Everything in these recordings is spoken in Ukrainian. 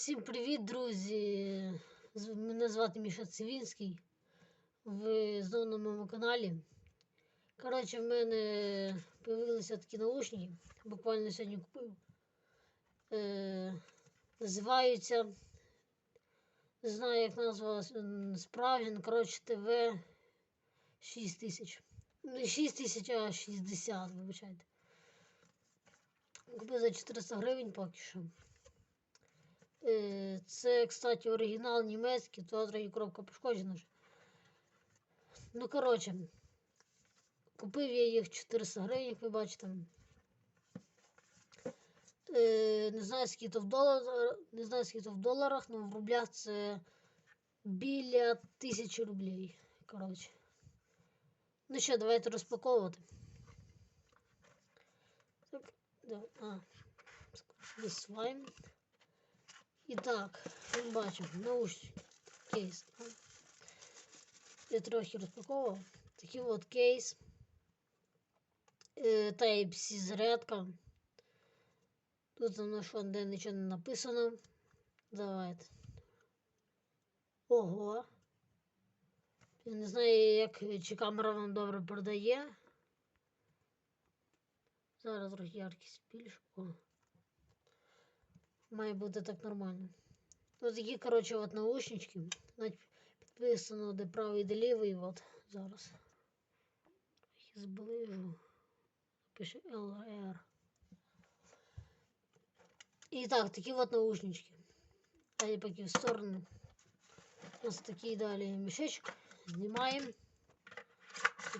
Всім привіт, друзі! Мене звати Міша Цивінський. Ви знову на моєму каналі. Коротше, в мене з'явилися такі наушники. Буквально сьогодні купив. Е, називаються. Не знаю, як назва справжня. ну, Коротше, ТВ 6000. Не 6000, а 60, вибачайте. Купив за 400 гривень поки що. Е, Це, кстати, оригінал німецький, то трохи коробка пошкоджена. ж. Ну, коротше, купив я їх 400 гривень, як ви бачите. Е, Не знаю, скільки то в доларах, не знаю, скільки то в доларах, але в рублях це біля тисячі рублей. Коротше. Ну що, давайте розпаковувати. Так, да, а, слайм. І так, ми бачимо наушники, кейс. Я трохи розпаковував. Такий от кейс. Е, Type-C зарядка. Тут на що де нічого не написано. Давайте. Ого. Я не знаю, як чи камера вам добре передає. Зараз трохи яркість більше. О. Має бути так нормально. Ось такі, коротше, от наушнички. Підписано, де правий, де лівий. От зараз. Їх зближу. Пише LR. І так, такі от наушнички. Далі поки в сторону. У нас такий далі мішечок. Знімаємо.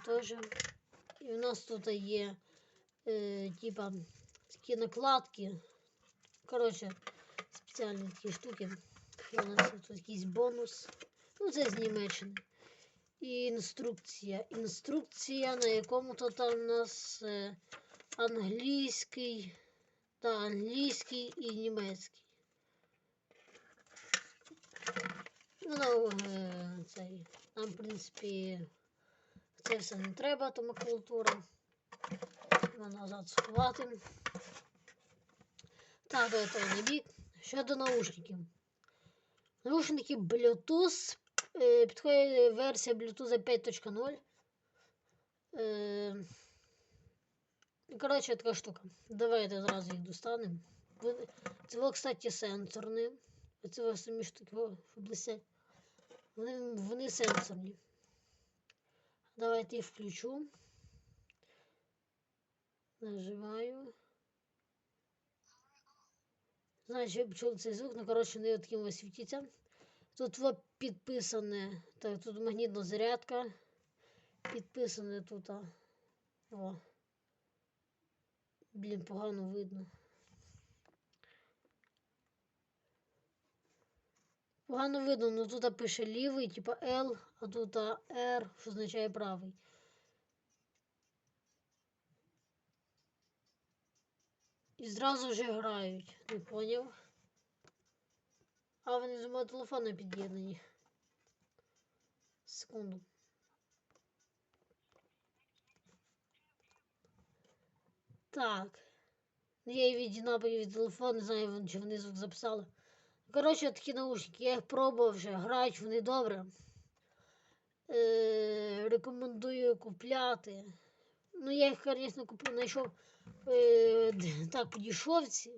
Теж. І у нас тут є е, типа такі накладки. Коротше, спеціальні такі штуки. У нас тут якийсь бонус. Ну, це з Німеччини. І інструкція. Інструкція, на якому то там у нас е, англійський, та англійський і німецький. Ну, е, цей, нам, в принципі, це все не треба, то макулатура. Назад сховати. Так, это не бік. Щодо наушників. Наушники Bluetooth. Е, підходить версія Bluetooth 5.0. Е, коротше, така штука. Давайте зразу їх достанемо. Це, кстати, сенсорні. Во самі штуки, блистять. Вони, вони сенсорні. Давайте їх включу. Нажимаю. Знаю, що я почув цей звук, ну коротше, не таким ось світиться. Тут вот підписане. Так, тут магнітна зарядка. Підписане тут. а, О. Блін, погано видно. Погано видно, ну тут пише лівий, типа L, а тут R, що означає правий. І зразу вже грають. Не поняв? А вони з мого телефону під'єднані. Секунду. Так. Ну, Я її відігнав від телефону, не знаю, чи вони звук записали. Коротше, такі наушники. Я їх пробував вже, грають вони добре. Е, рекомендую купляти. Ну, я їх, звісно, купив, знайшов так, по дешевці.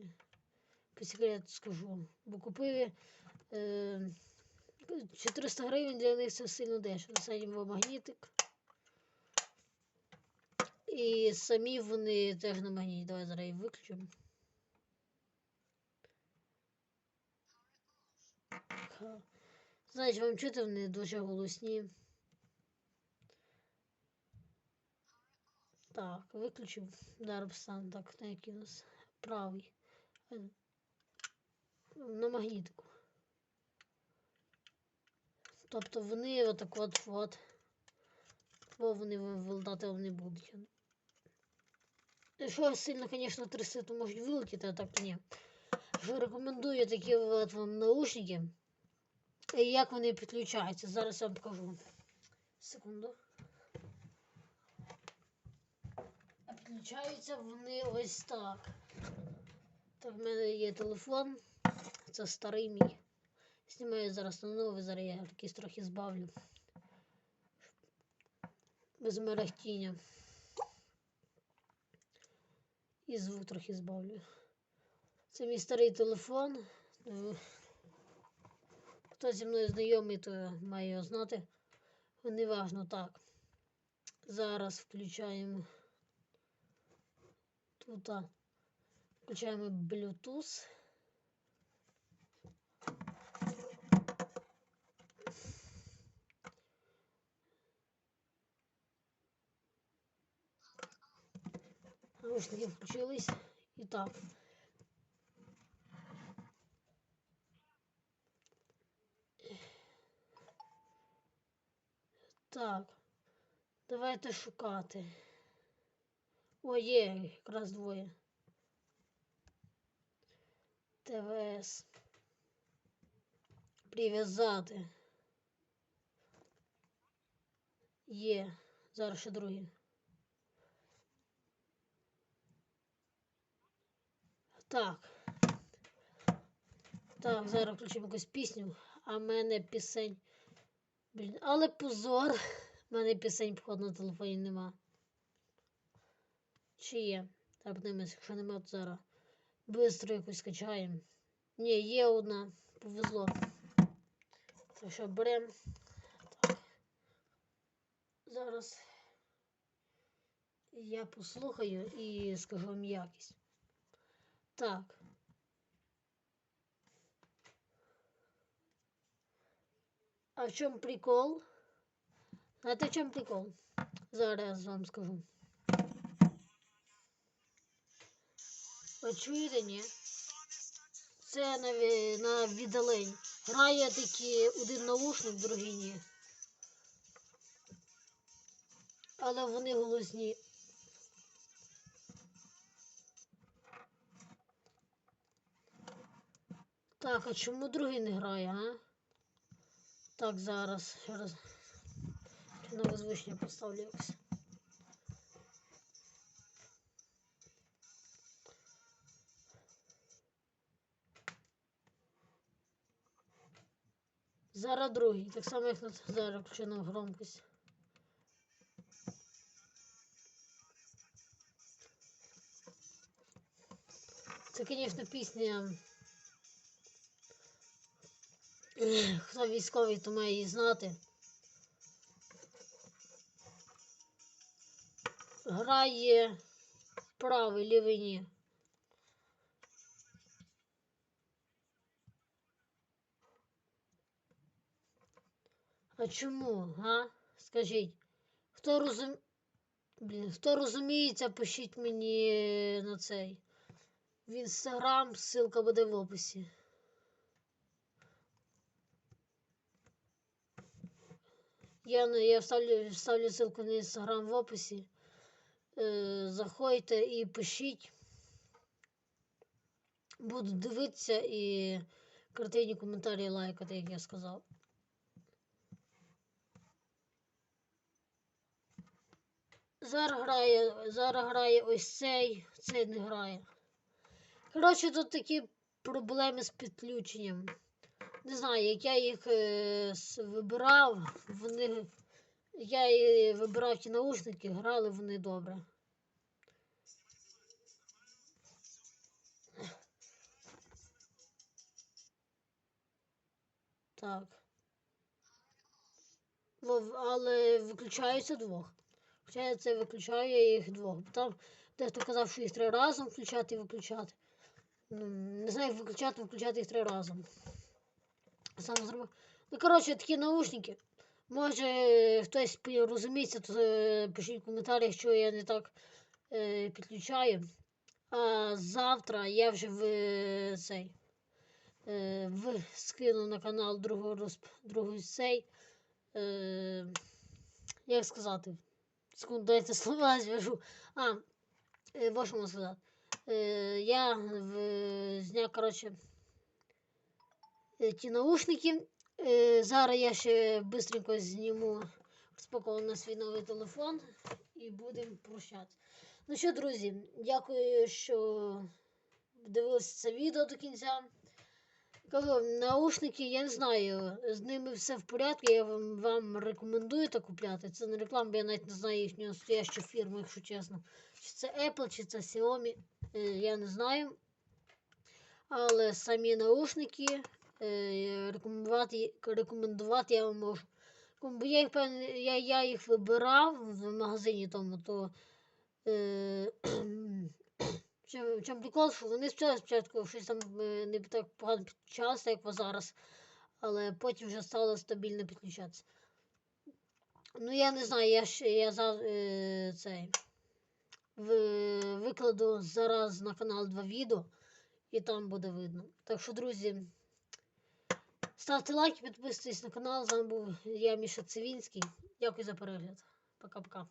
По секрету скажу. Бо купив е, 400 гривень для них це сильно дешево. Садимо магнітик. І самі вони теж на магніті. Давай зараз їх виключимо. Знаєш, вам чути вони дуже голосні. Так, виключив Дарбстан, так, на який у нас правий. На магнітику. Тобто вони отак от от. Бо вони вилетати не будуть. Якщо сильно, звісно, трясти, то можуть вилетіти, а так ні. Що рекомендую такі от вам наушники. І як вони підключаються? Зараз я вам покажу. Секунду. А підключаються вони ось так. Так, в мене є телефон. Це старий мій. Знімаю зараз на новий, зараз я якийсь трохи збавлю. Без мерехтіння. І звук трохи збавлю. Це мій старий телефон. Хто зі мною знайомий, то має його знати. Неважно так. Зараз включаємо тут. а, Включаємо Bluetooth. Наушники включились. І так. Так. Давайте шукати. О, є, якраз двоє. ТВС. Прив'язати. Є. Зараз ще другі. Так. Так, зараз включимо якусь пісню, а мене пісень. Блін, але позор. У мене пісень, походу, на телефоні нема. Чи є? Так, подивимось, якщо нема, то зараз. Бистро якусь скачаємо. Ні, є одна. Повезло. Так що беремо. Так. Зараз я послухаю і скажу вам якість. Так. А в чому прикол? Знаєте, в чому прикол? Зараз вам скажу. Ви чуєте, ні? Це на, на віддалень. Грає такі один наушник, другий ні. Але вони голосні. Так, а чому другий не грає, а? Так, зараз. ще раз. На озвучення поставлю Зараз другий. Так само, як на зараз включу на громкость. Це, звісно, пісня. Хто військовий, то має її знати. Грає правий, лівий ні. А чому, га? Скажіть, хто розум... Блін, хто розуміється, пишіть мені на цей. В інстаграм, ссылка буде в описі. Я, я вставлю, вставлю ссылку на інстаграм в описі. Е, заходьте і пишіть. Буду дивитися і картині коментарі лайкати, як я сказав. Зараз грає, зараз грає ось цей, цей не грає. Коротше, тут такі проблеми з підключенням. Не знаю, як я їх е, вибирав, вони. Я і вибирав ті наушники, грали вони добре. Так. Але виключаються двох. Я це виключаю їх двох. Там дехто казав, що їх треба разом включати і виключати. Ну, не знаю, як виключати, виключати їх треба разом. Сам зробив. Ну, коротше, такі наушники. Може хтось розуміється, то е, пишіть в коментарях, що я не так е, підключаю. А завтра я вже в е, цей е, в, скину на канал другого розп, другий цей. Е, як сказати? Секунду, дайте слова зв'яжу. А, е, можу сказати. Е, я зняв, коротше, е, ті наушники. Зараз я ще быстренько зніму розпаковую на свій новий телефон і будемо прощатися. Ну що, друзі, дякую, що дивилися це відео до кінця. Кажу, наушники, я не знаю, з ними все в порядку, я вам, вам рекомендую так купляти. Це не реклама, бо я навіть не знаю їхню настоящу фірму, якщо чесно. Чи це Apple, чи це Xiaomi, е, я не знаю. Але самі наушники е, рекомендувати, рекомендувати я вам можу. Бо я їх, я, я їх вибирав в магазині тому, то е, чим, чим прикол, що вони спочатку щось там е, не так погано підключалося, як зараз, але потім вже стало стабільно підключатися. Ну, я не знаю, я ще я за е, цей в, викладу зараз на канал два відео, і там буде видно. Так що, друзі, ставте лайки, підписуйтесь на канал. З вами був я, Міша Цивінський. Дякую за перегляд. Пока-пока.